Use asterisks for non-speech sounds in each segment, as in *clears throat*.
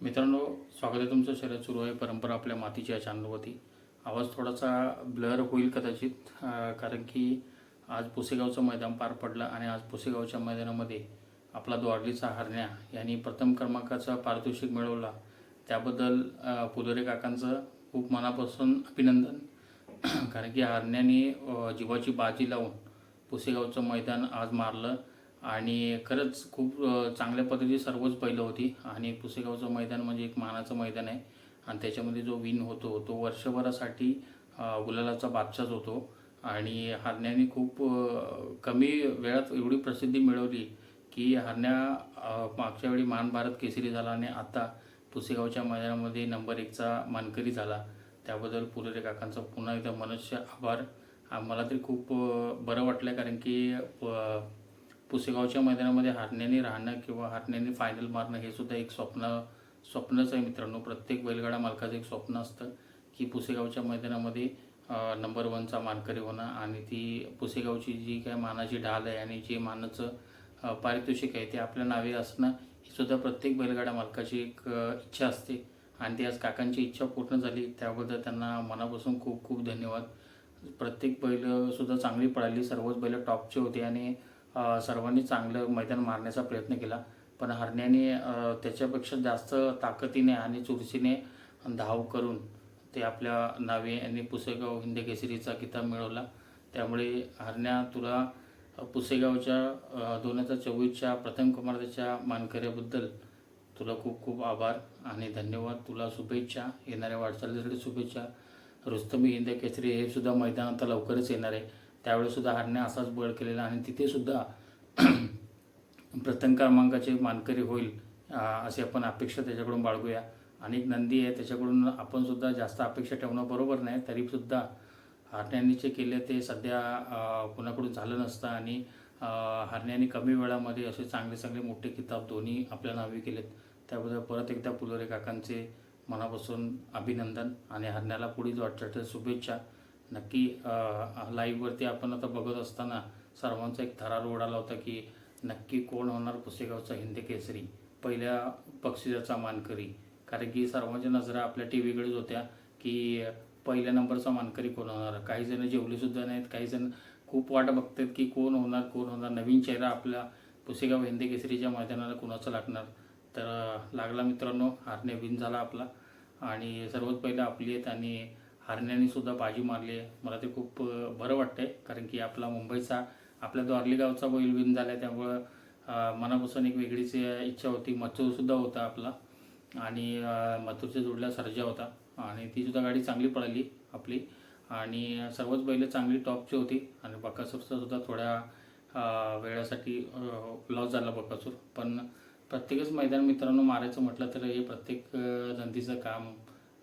मित्रांनो स्वागत आहे तुमचं. शरीर सुरू आहे. परंपरा आपल्या मातीच्या चॅनलवरती. आवाज थोडासा ब्लर होईल कदाचित कारण की आज पुसेगावचं मैदान पार पडलं आणि आज पुसेगावच्या मैदानामध्ये आपला द्वारलीचा हरण्या यांनी प्रथम क्रमांकाचा पारितोषिक मिळवला. त्याबद्दल पुदोरे काकांचं खूप मनापासून अभिनंदन. *clears throat* कारण की हरण्याने जीवाची बाजी लावून पुसेगावचं मैदान आज मारलं. आणि खरंच खूप चांगल्या पद्धतीची सर्वच पहिलं होती. आणि पुसेगावचं मैदान म्हणजे एक मानाचं मैदान आहे. आणि त्याच्यामध्ये जो विन होतो तो वर्षभरासाठी गुलालाचा बादशाच होतो. आणि हरण्याने खूप कमी वेळात एवढी प्रसिद्धी मिळवली की हरण्या मागच्या वेळी मान भारत केसरी झाला आणि आता पुसेगावच्या मैदानामध्ये नंबर एकचा मानकरी झाला. त्याबद्दल पुरेरे काकांचा पुन्हा एकदा मनस्य आभार. मला तरी खूप बरं वाटलं कारण की प- पुसेगावच्या मैदानामध्ये हारण्याने राहणं किंवा हारण्याने फायनल मारणं हे सुद्धा एक स्वप्न स्वप्नच आहे मित्रांनो. प्रत्येक बैलगाडा मालकाचं एक स्वप्न असतं की पुसेगावच्या मैदानामध्ये नंबर वनचा मानकरी होणं आणि ती पुसेगावची जी काय मानाची ढाल आहे आणि जे मानाचं पारितोषिक आहे ते आपल्या नावे असणं ही सुद्धा प्रत्येक बैलगाडा मालकाची एक इच्छा असते. आणि ती आज काकांची इच्छा पूर्ण झाली त्याबद्दल त्यांना मनापासून खूप खूप धन्यवाद. प्रत्येक बैल सुद्धा चांगली पळाली सर्वच बैल टॉपचे होते आणि सर्वांनी चांगलं मैदान मारण्याचा प्रयत्न केला. पण हरण्याने त्याच्यापेक्षा जास्त ताकदीने आणि चुरशीने धाव करून ते आपल्या नावे यांनी पुसेगाव हिंद केसरीचा किताब मिळवला. त्यामुळे हरण्या तुला पुसेगावच्या दोन हजार चोवीसच्या प्रथम क्रमांकाच्या मानकऱ्याबद्दल तुला खूप खूप आभार आणि धन्यवाद. तुला शुभेच्छा. येणाऱ्या वाटचालीसाठी शुभेच्छा. रुस्तमी हिंद केसरी हे सुद्धा मैदान आता लवकरच येणार आहे. त्यावेळेसुद्धा हरण्या असाच बळ केलेला आणि तिथेसुद्धा *clears throat* प्रथम क्रमांकाचे मानकरी होईल अशी आपण अपेक्षा त्याच्याकडून बाळगूया. आणि एक नंदी आहे त्याच्याकडून आपणसुद्धा जास्त अपेक्षा ठेवणं बरोबर नाही तरीसुद्धा हरण्यांनी जे केले ते सध्या कुणाकडून झालं नसतं आणि हरण्याने कमी वेळामध्ये असे चांगले चांगले मोठे किताब दोन्ही आपल्या नावे केलेत. त्याबद्दल परत एकदा पुलोरे काकांचे मनापासून अभिनंदन आणि हरण्याला पुढील वाटचाल शुभेच्छा. नक्की लाईव्हवरती आपण आता बघत असताना सर्वांचा एक थरार उडाला होता की नक्की कोण होणार पुसेगावचा हिंद केसरी पहिल्या बक्षिसाचा मानकरी. कारण की सर्वांच्या नजरा आपल्या टी व्हीकडेच होत्या की पहिल्या नंबरचा मानकरी कोण होणार? काही जण जेवलेसुद्धा नाहीत. काही जण खूप वाट बघतात की कोण होणार कोण होणार? नवीन चेहरा आपल्या पुसेगाव हिंदी केसरीच्या मैदानाला कोणाचा लागणार? तर लागला मित्रांनो हारणे विन झाला आपला. आणि सर्वात पहिलं आपली आहेत आणि हारण्याने सुद्धा बाजी मारली आहे. मला ते खूप बरं वाटतंय. कारण की आपला मुंबईचा आपल्या द्वारली गावचा बैल विन झाला आहे त्यामुळं मनापासून एक वेगळीच इच्छा होती. मथूरसुद्धा होता आपला. आणि मथूरच्या मथुरच्या जोडला सर्जा होता. आणि तीसुद्धा गाडी चांगली पळाली आपली. आणि सर्वच बैल चांगली टॉपची होती. आणि बकासूरचा सुद्धा थोड्या वेळासाठी लॉस झाला बकासूर. पण प्रत्येकच मैदान मित्रांनो मारायचं म्हटलं तर हे प्रत्येक धंदीचं काम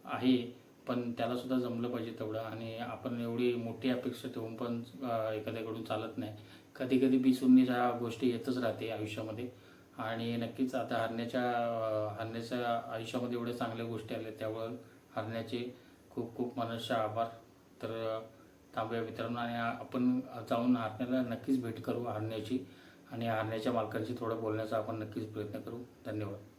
आहे. पण त्याला सुद्धा जमलं पाहिजे तेवढं. आणि आपण एवढी मोठी अपेक्षा ठेवून पण एखाद्याकडून चालत नाही. कधी कधी बिसुन्नीच्या गोष्टी येतच राहते आयुष्यामध्ये. आणि नक्कीच आता हरण्याच्या हरण्याच्या आयुष्यामध्ये एवढ्या चांगल्या गोष्टी आल्या त्यामुळं हरण्याचे खूप खूप मनस्य आभार. तर अं, थांबूया मित्रांनो आणि आपण जाऊन हरण्याला नक्कीच भेट करू हरण्याची. आणि हरण्याच्या मालकांशी थोडं बोलण्याचा आपण नक्कीच प्रयत्न करू. धन्यवाद.